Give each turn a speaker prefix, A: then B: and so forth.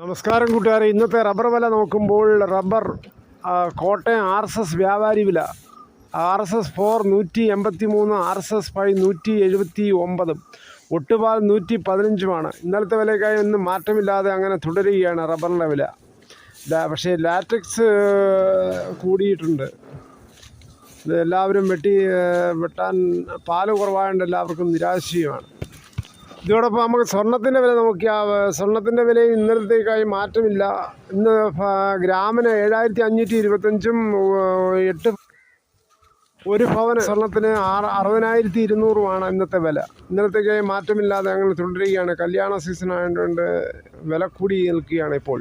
A: നമസ്കാരം കൂട്ടുകാരെ. ഇന്നത്തെ റബ്ബർ വില നോക്കുമ്പോൾ rubber Kottayam R S S വ്യാപാരി വില ആർ എസ് എസ് ഫോർ നൂറ്റി എൺപത്തി മൂന്ന് ആർ എസ് എസ് ഫൈവ് നൂറ്റി എഴുപത്തി ഒമ്പതും ഒട്ടുപാൽ നൂറ്റി പതിനഞ്ചുമാണ് ഇന്നലത്തെ വിലയ്ക്കായി ഒന്നും മാറ്റമില്ലാതെ അങ്ങനെ തുടരുകയാണ് റബ്ബറിന്റെ വില. പക്ഷേ ലാറ്റക്സ് കൂടിയിട്ടുണ്ട്. ഇത് എല്ലാവരും വെട്ടി വെട്ടാൻ പാൽ കുറവായതുകൊണ്ട് എല്ലാവർക്കും നിരാശയുമാണ്. ഇതോടൊപ്പം നമുക്ക് സ്വർണത്തിന്റെ വില നോക്കിയാൽ സ്വർണത്തിന്റെ വിലയും ഇന്നലത്തേക്കായി മാറ്റമില്ല. ഇന്ന് ഗ്രാമിന് ഏഴായിരത്തി അഞ്ഞൂറ്റി ഇരുപത്തഞ്ചും എട്ട് ഒരു ഭവന സ്വർണത്തിന് ആറ് അറുപതിനായിരത്തി ഇരുന്നൂറുമാണ് ഇന്നത്തെ വില. ഇന്നലത്തേക്കായി മാറ്റമില്ലാതെ ഞങ്ങൾ തുടരുകയാണ്. കല്യാണ സീസൺ ആയതുകൊണ്ട് വില കൂടി നിൽക്കുകയാണ് ഇപ്പോൾ.